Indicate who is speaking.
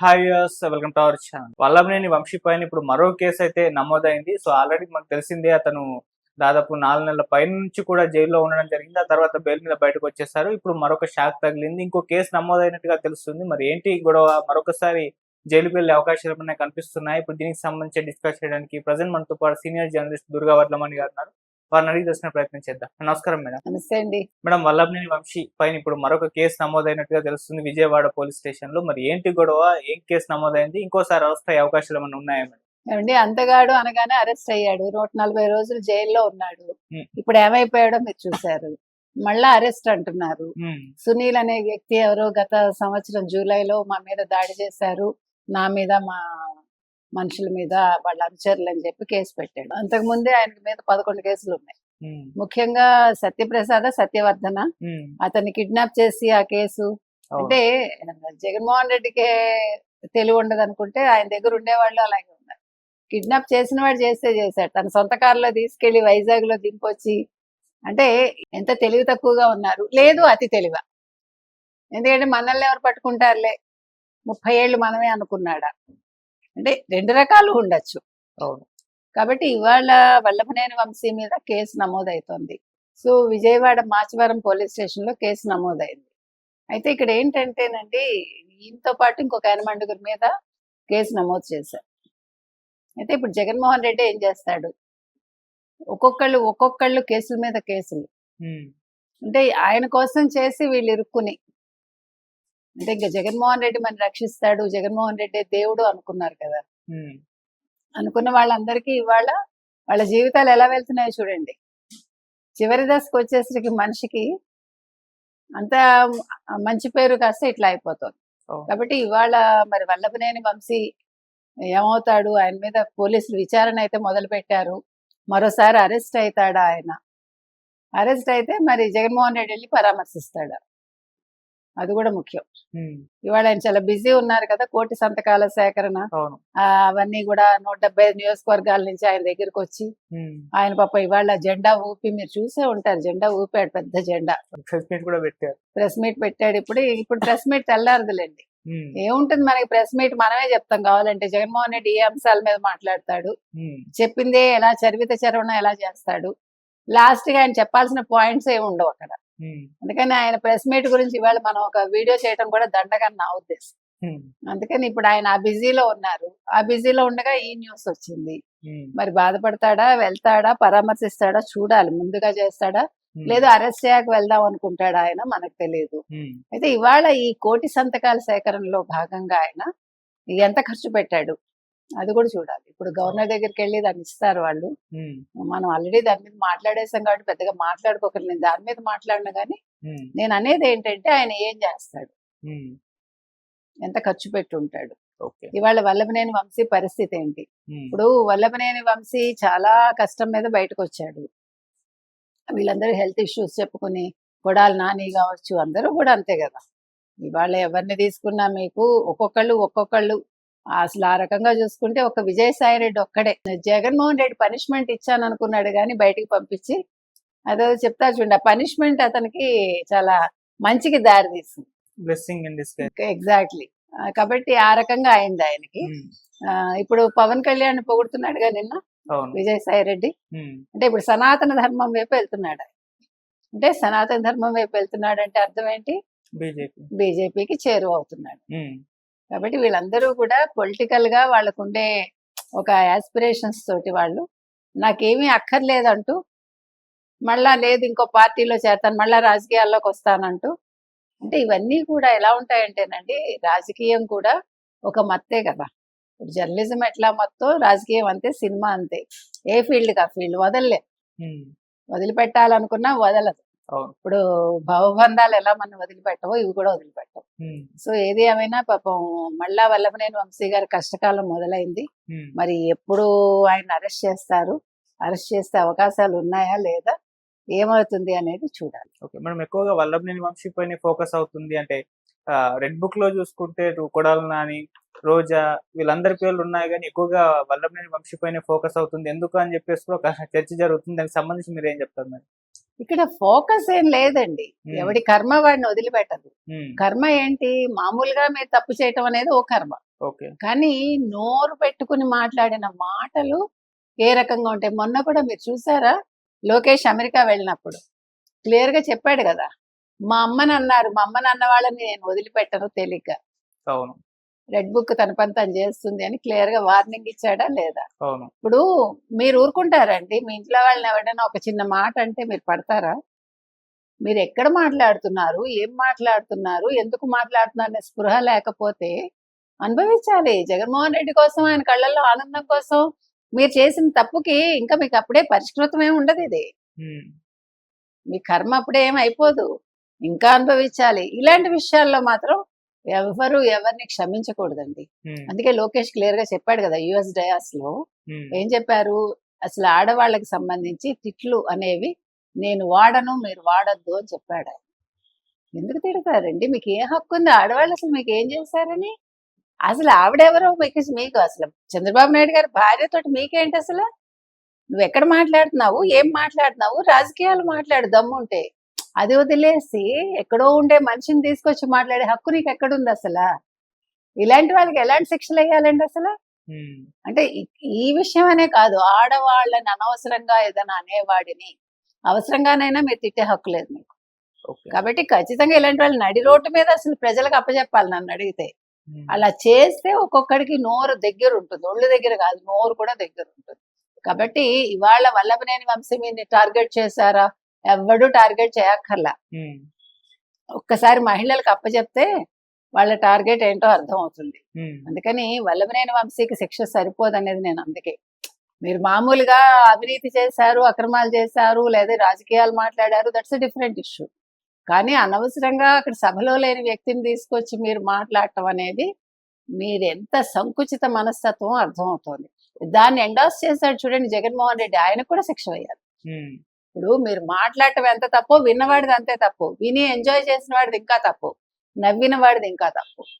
Speaker 1: Hi welcome to our channel. Vallabhaneni Vamsi పైన ఇప్పుడు మరో కేసు అయితే నమోదైంది. సో ఆల్రెడీ మనకు తెలిసిందే అతను దాదాపు నాలుగు నెలల పై నుంచి కూడా జైల్లో ఉండడం జరిగింది. ఆ తర్వాత బెయిల్ మీద బయటకు వచ్చేసారు. ఇప్పుడు మరొక షాక్ తగిలింది. ఇంకో కేసు నమోదైనట్టుగా తెలుస్తుంది. మరి ఏంటి గొడవ? మరొకసారి జైలుకి వెళ్ళే అవకాశాలు ఏమైనా కనిపిస్తున్నాయి? ఇప్పుడు దీనికి సంబంధించి డిస్కస్ చేయడానికి ప్రజెంట్ మనతో పాటు సీనియర్ జర్నలిస్ట్ దుర్గా వర్ధమణి గారు ఉన్నారు. వారిని అడిగి తెలిసిన ప్రయత్నం చేద్దాం. నమస్కారం మేడం.
Speaker 2: నమస్తే అండి.
Speaker 1: మేడం వల్లభనేని వంశీ పైన ఇప్పుడు మరొక కేసు నమోదైనట్టుగా తెలుస్తుంది. విజయవాడ పోలీస్ స్టేషన్లో. మరి ఏంటి గొడవ? ఏం కేసు నమోదైంది? ఇంకోసారి వస్తాయి అవకాశాలు ఏమైనా ఉన్నాయా మేడం?
Speaker 2: ఏమండి అంతగాడు అనగానే అరెస్ట్ అయ్యాడు. నూట నలభై రోజులు జైల్లో ఉన్నాడు. ఇప్పుడు ఏమైపోయాడో మీరు చూశారు. మళ్ళా అరెస్ట్ అంటున్నారు. సునీల్ అనే వ్యక్తి ఎవరో గత సంవత్సరం జూలైలో మా మీద దాడి చేశారు. నా మీద మా మనుషుల మీద వాళ్ళ అనుచరులు అని చెప్పి కేసు పెట్టాడు. అంతకు ముందే ఆయన మీద పదకొండు కేసులు ఉన్నాయి ముఖ్యంగా సత్యప్రసాద సత్యవర్ధన అతన్ని కిడ్నాప్ చేసి ఆ కేసు. అంటే జగన్మోహన్ రెడ్డికి తెలివి ఉండదు అనుకుంటే ఆయన దగ్గర ఉండేవాళ్ళు అలాగే ఉన్నారు. కిడ్నాప్ చేసిన వాడు చేస్తే చేశాడు. తన సొంత కారులో తీసుకెళ్ళి వైజాగ్లో దింపొచ్చి అంటే ఎంత తెలివి తక్కువగా ఉన్నారు. లేదు అతి తెలివ. ఎందుకంటే మనల్ని ఎవరు పట్టుకుంటారులే. ముప్పై ఏళ్ళు మనమే అనుకున్నాడా. అంటే రెండు రకాలు ఉండొచ్చు.
Speaker 1: అవును.
Speaker 2: కాబట్టి ఇవాళ వల్లభనేని వంశీ మీద కేసు నమోదవుతోంది సో విజయవాడ మాచవరం పోలీస్ స్టేషన్లో కేసు నమోదైంది. అయితే ఇక్కడ ఏంటంటేనండి ఈయనతో పాటు ఇంకొక ఎనమండుగురి మీద కేసు నమోదు చేశారు. అయితే ఇప్పుడు జగన్మోహన్ రెడ్డి ఏం చేస్తాడు? ఒక్కొక్కళ్ళు ఒక్కొక్కళ్ళు కేసుల మీద కేసులు. అంటే ఆయన కోసం చేసి వీళ్ళు ఇరుక్కుని అంటే ఇంకా జగన్మోహన్ రెడ్డి మన రక్షిస్తాడు జగన్మోహన్ రెడ్డి దేవుడు అనుకున్నారు కదా. అనుకున్న వాళ్ళందరికీ ఇవాళ వాళ్ళ జీవితాలు ఎలా వెళ్తున్నాయో చూడండి. చివరి దశకు వచ్చేసరికి మనిషికి అంత మంచి పేరు కాస్త ఇట్లా అయిపోతుంది. కాబట్టి ఇవాళ మరి వల్లభనేని వంశీ ఏమవుతాడు? ఆయన మీద పోలీసులు విచారణ అయితే మొదలు పెట్టారు మరోసారి అరెస్ట్ అవుతాడా ఆయన? అరెస్ట్ అయితే మరి జగన్మోహన్ రెడ్డి వెళ్ళి పరామర్శిస్తాడా. అది కూడా ముఖ్యం. ఇవాళ ఆయన చాలా బిజీ ఉన్నారు కదా కోటి సంతకాల సేకరణ. అవన్నీ కూడా నూట డెబ్బై నియోజకవర్గాల నుంచి ఆయన దగ్గరికి వచ్చి ఆయన పాప ఇవాళ జెండా ఊపి మీరు చూసే ఉంటారు జెండా ఊపాడు పెద్ద జెండా.
Speaker 1: ప్రెస్ మీట్ కూడా పెట్టారు.
Speaker 2: ప్రెస్ మీట్ పెట్టాడు ఇప్పుడు ఇప్పుడు ప్రెస్ మీట్ తెల్లారదులేండి. ఏముంటుంది మనకి ప్రెస్ మీట్ మనమే చెప్తాం కావాలంటే. జగన్మోహన్ రెడ్డి ఏ అంశాల మీద మాట్లాడతాడు? చెప్పిందే ఎలా చరివిత చరవణ ఎలా చేస్తాడు? లాస్ట్గా ఆయన చెప్పాల్సిన పాయింట్స్ ఏమి ఉండవు అక్కడ. అందుకని ఆయన ప్రెస్ మీట్ గురించి ఇవాళ మనం ఒక వీడియో చేయడం కూడా దండగా నా ఉద్దేశం. అందుకని ఇప్పుడు ఆయన ఆ బిజీలో ఉన్నారు. ఆ బిజీలో ఉండగా ఈ న్యూస్ వచ్చింది. మరి బాధపడతాడా వెళ్తాడా పరామర్శిస్తాడా చూడాలి ముందుగా చేస్తాడా లేదా అరెస్ట్ చేయక వెళ్దాం అనుకుంటాడా ఆయన మనకు తెలియదు. అయితే ఇవాళ ఈ కోటి సంతకాల సేకరణలో భాగంగా ఆయన ఎంత ఖర్చు పెట్టాడు? అది కూడా చూడాలి. ఇప్పుడు గవర్నర్ దగ్గరికి వెళ్ళి దాన్ని ఇస్తారు వాళ్ళు. మనం ఆల్రెడీ దాని మీద మాట్లాడేసాం కాబట్టి పెద్దగా మాట్లాడుకోకర్లేదు. నేను దాని మీద మాట్లాడిన కానీ నేను అనేది ఏంటంటే ఆయన ఏం చేస్తాడు? ఎంత ఖర్చు పెట్టి ఉంటాడు? ఇవాళ వల్లభనేని వంశీ పరిస్థితి ఏంటి? ఇప్పుడు వల్లభనేని వంశీ చాలా కష్టం మీద బయటకు వచ్చాడు వీళ్ళందరూ హెల్త్ ఇష్యూస్ చెప్పుకుని కొడాలి నాని కావచ్చు అందరూ కూడా అంతే కదా. ఇవాళ ఎవరిని తీసుకున్నా మీకు ఒక్కొక్కళ్ళు ఒక్కొక్కళ్ళు అసలు ఆ రకంగా చూసుకుంటే ఒక విజయసాయి రెడ్డి ఒక్కడే. జగన్మోహన్ రెడ్డి పనిష్మెంట్ ఇచ్చాను అనుకున్నాడు కానీ బయటికి పంపించి అదో చెప్తా చూడండి ఆ పనిష్మెంట్ అతనికి చాలా మంచికి దారి తీసింది.
Speaker 1: Blessing
Speaker 2: exactly. కాబట్టి ఆ రకంగా అయింది ఆయనకి. ఆ, ఇప్పుడు పవన్ కళ్యాణ్ పొగుడుతున్నాడుగా నిన్న? విజయసాయి రెడ్డి?
Speaker 1: ఉమ్,
Speaker 2: అంటే ఇప్పుడు సనాతన ధర్మం వైపు వెళ్తున్నాడు. అంటే సనాతన ధర్మం వైపు వెళ్తున్నాడు అంటే అర్థం ఏంటి?
Speaker 1: బీజేపీ.
Speaker 2: బీజేపీకి చేరువ అవుతున్నాడు.
Speaker 1: ఉమ్,
Speaker 2: కాబట్టి వీళ్ళందరూ కూడా పొలిటికల్గా వాళ్ళకుండే ఒక ఆస్పిరేషన్స్ తోటి వాళ్ళు. నాకేమీ అక్కర్లేదంటూ మళ్ళా లేదు ఇంకో పార్టీలో చేస్తాను మళ్ళా రాజకీయాల్లోకి వస్తానంటూ. అంటే ఇవన్నీ కూడా ఎలా ఉంటాయంటేనండి రాజకీయం కూడా ఒక మత్తే కదా. ఇప్పుడు జర్నలిజం ఎట్లా మత్తో రాజకీయం అంతే సినిమా అంతే. ఏ ఫీల్డ్ ఆ ఫీల్డ్ వదలలే. వదిలిపెట్టాలనుకున్నా వదలదు. ఇప్పుడు భవబంధాలు ఎలా మనం వదిలిపెట్టవో ఇవి కూడా వదిలిపెట్టవు. సో ఏది ఏమైనా పాపం మళ్ళా వల్లభనేని వంశీ గారి కష్టకాలం మొదలైంది. మరి ఎప్పుడు ఆయన అరెస్ట్ చేస్తారు. అరెస్ట్ చేసే అవకాశాలు ఉన్నాయా లేదా? ఏమవుతుంది అనేది చూడాలి.
Speaker 1: ఓకే. మనం ఎక్కువగా వల్లభనేని వంశీ పైన ఫోకస్ అవుతుంది అంటే రెడ్ బుక్లో చూసుకుంటే కొడాలి నాని రోజా వీళ్ళందరి పేర్లు ఉన్నాయి కానీ ఎక్కువగా వల్లభనేని వంశీ పైన ఫోకస్ అవుతుంది. ఎందుకు అని చెప్పేసి కూడా ఒక చర్చ జరుగుతుంది. దానికి సంబంధించి మీరు ఏం చెప్తారు మరి?
Speaker 2: ఇక్కడ ఫోకస్ ఏం లేదండి. ఎవడి కర్మ వాడిని వదిలిపెట్టదు. కర్మ ఏంటి? మామూలుగా మీరు తప్పు చేయటం అనేది ఓ కర్మ. కానీ నోరు పెట్టుకుని మాట్లాడిన మాటలు ఏ రకంగా ఉంటాయి? మొన్న కూడా మీరు చూసారా? లోకేష్ అమెరికా వెళ్ళినప్పుడు. క్లియర్గా చెప్పాడు కదా. మా అమ్మని అన్నారు మా అమ్మని అన్న వాళ్ళని నేను వదిలిపెట్టను తేలిక
Speaker 1: అవును.
Speaker 2: రెడ్ బుక్ తన పని తను చేస్తుంది అని క్లియర్గా వార్నింగ్ ఇచ్చాడా లేదా? ఇప్పుడు మీరు ఊరుకుంటారండి. మీ ఇంట్లో వాళ్ళని ఎవరైనా ఒక చిన్న మాట అంటే మీరు పడతారా? మీరు ఎక్కడ మాట్లాడుతున్నారు? ఏం మాట్లాడుతున్నారు? ఎందుకు మాట్లాడుతున్నారు అనే స్పృహ లేకపోతే అనుభవించాలి. జగన్మోహన్ రెడ్డి కోసం ఆయన కళ్ళల్లో ఆనందం కోసం మీరు చేసిన తప్పుకి ఇంకా మీకు అప్పుడే పరిష్కృతం ఏమి ఉండదు ఇది. మీ కర్మ అప్పుడే ఏం అయిపోదు. ఇంకా అనుభవించాలి. ఇలాంటి విషయాల్లో మాత్రం ఎవరు ఎవరిని క్షమించకూడదండి. అందుకే లోకేష్ క్లియర్గా చెప్పాడు కదా యుఎస్
Speaker 1: డయాస్లో
Speaker 2: ఏం చెప్పారు? అసలు ఆడవాళ్ళకి సంబంధించి తిట్లు అనేవి నేను వాడను మీరు వాడద్దు అని చెప్పాడు. ఎందుకు తిడతారండి? మీకు ఏ హక్కు ఉంది? ఆడవాళ్ళు అసలు మీకు ఏం చేశారని? అసలు ఆవిడెవరో మీకు మీకు అసలు చంద్రబాబు నాయుడు గారి భార్యతోటి మీకేంటి అసలు? నువ్వు ఎక్కడ మాట్లాడుతున్నావు? ఏం మాట్లాడుతున్నావు? రాజకీయాలు మాట్లాడు దమ్ముంటే. అది వదిలేసి ఎక్కడో ఉండే మనిషిని తీసుకొచ్చి మాట్లాడే హక్కు నీకు ఎక్కడుంది అసలు? ఇలాంటి వాళ్ళకి ఎలాంటి శిక్షలు వేయాలండి అసలు? అంటే ఈ- విషయం అనే కాదు ఆడవాళ్ళని అనవసరంగా ఏదైనా అనేవాడిని. అవసరంగానైనా మీరు తిట్టే హక్కు లేదు మీకు. కాబట్టి ఖచ్చితంగా ఇలాంటి వాళ్ళు నడి రోడ్డు మీద అసలు ప్రజలకు అప్పచెప్పాలి నన్ను అడిగితే. అలా చేస్తే ఒక్కొక్కడికి నోరు దగ్గర ఉంటుంది ఒళ్ళు దగ్గర కాదు నోరు కూడా దగ్గర ఉంటుంది. కాబట్టి ఇవాళ వల్లభనేని వంశీ మీని టార్గెట్ చేశారా? ఎవడు టార్గెట్ చేయక్కర్లా. ఒక్కసారి మహిళలకు అప్పచెప్తే వాళ్ళ టార్గెట్ ఏంటో అర్థం అవుతుంది అందుకని వల్లభనేని వంశీకి శిక్ష సరిపోదు అనేది నేను అందుకే. మీరు మామూలుగా అవినీతి చేశారు అక్రమాలు చేశారు లేదా రాజకీయాలు మాట్లాడారు దట్స్ డిఫరెంట్ ఇష్యూ కానీ అనవసరంగా అక్కడ సభలో లేని వ్యక్తిని తీసుకొచ్చి మీరు మాట్లాడటం అనేది మీరు ఎంత సంకుచిత మనస్తత్వం అర్థమవుతోంది. దాన్ని ఎండాస్ చేశాడు చూడండి జగన్మోహన్ రెడ్డి ఆయన కూడా శిక్ష వేయాలి.
Speaker 1: ఉమ్,
Speaker 2: ఇప్పుడు మీరు మాట్లాడటం ఎంత తప్పు విన్నవాడిది అంతే తప్పు. విని ఎంజాయ్ చేసిన వాడిది ఇంకా తప్పు. నవ్విన వాడిది ఇంకా తప్పు.